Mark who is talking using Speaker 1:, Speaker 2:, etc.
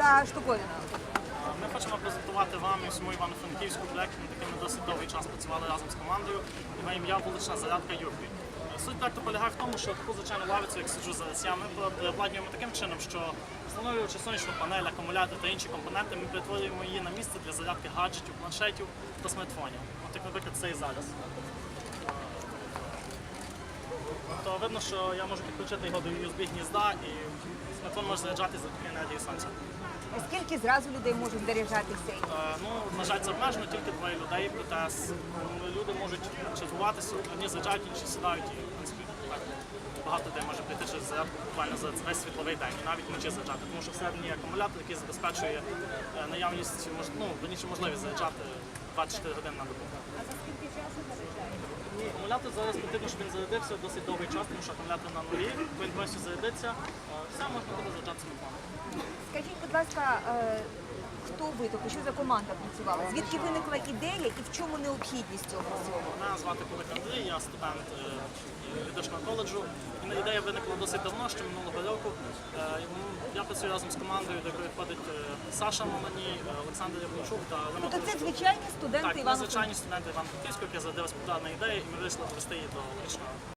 Speaker 1: заштуковиною?
Speaker 2: Ми хочемо презентувати вам і всьому Івано-Франківську проект. Ми досить довгий час працювали разом з командою. Його ім'я вулична зарядка Юрбі. Суть проекту полягає в тому, що таку звичайну лавицю, як сиджу зараз я, ми обладнуємо таким чином, що встановлюючи сонячну панель, акумулятор та інші компоненти, ми перетворюємо її на місце для зарядки гаджетів, планшетів та смартфонів. От як, наприклад, цей зараз. Видно, що я можу підключити його до USB гнізда і смартфон може заряджатися за енергії сонця.
Speaker 1: Скільки зразу людей можуть заряджатися?
Speaker 2: Е, Ну, на жаль, це обмежено тільки двоє людей, проте люди можуть чергуватися, одні заїжджають, інші сідають і, в принципі, так, багато людей може прийти через зарядку буквально за весь світловий день, і навіть вночі заряджати, тому що всередині акумулятор, який забезпечує е, наявність, ну, верніше можливість заряджати 24 години на добу.
Speaker 3: А за скільки часу заряджаєте?
Speaker 2: Акумулятор зараз потрібно, щоб він зарядився досить довгий час, тому що акумулятор на нулі, він повністю зарядиться, е, все можна буде заряджати смартфон.
Speaker 1: Скажіть, будь ласка, е, хто ви, тобто що за команда працювала? Звідки виникла ідея і в чому необхідність цього всього?
Speaker 2: Мене звати Кулик Андрій, я студент е, юридичного коледжу. І ідея виникла досить давно, ще минулого року. Працюю разом з командою, до якої входить е, Саша Малані, е, Олександр Яблучук та Лена
Speaker 1: Тобто це звичайні студенти
Speaker 2: Так, ми
Speaker 1: Івано-Франківська?
Speaker 2: звичайні студенти Івано-Франківського, яка задалась популярна ідея, і ми вирішили довести її до логічного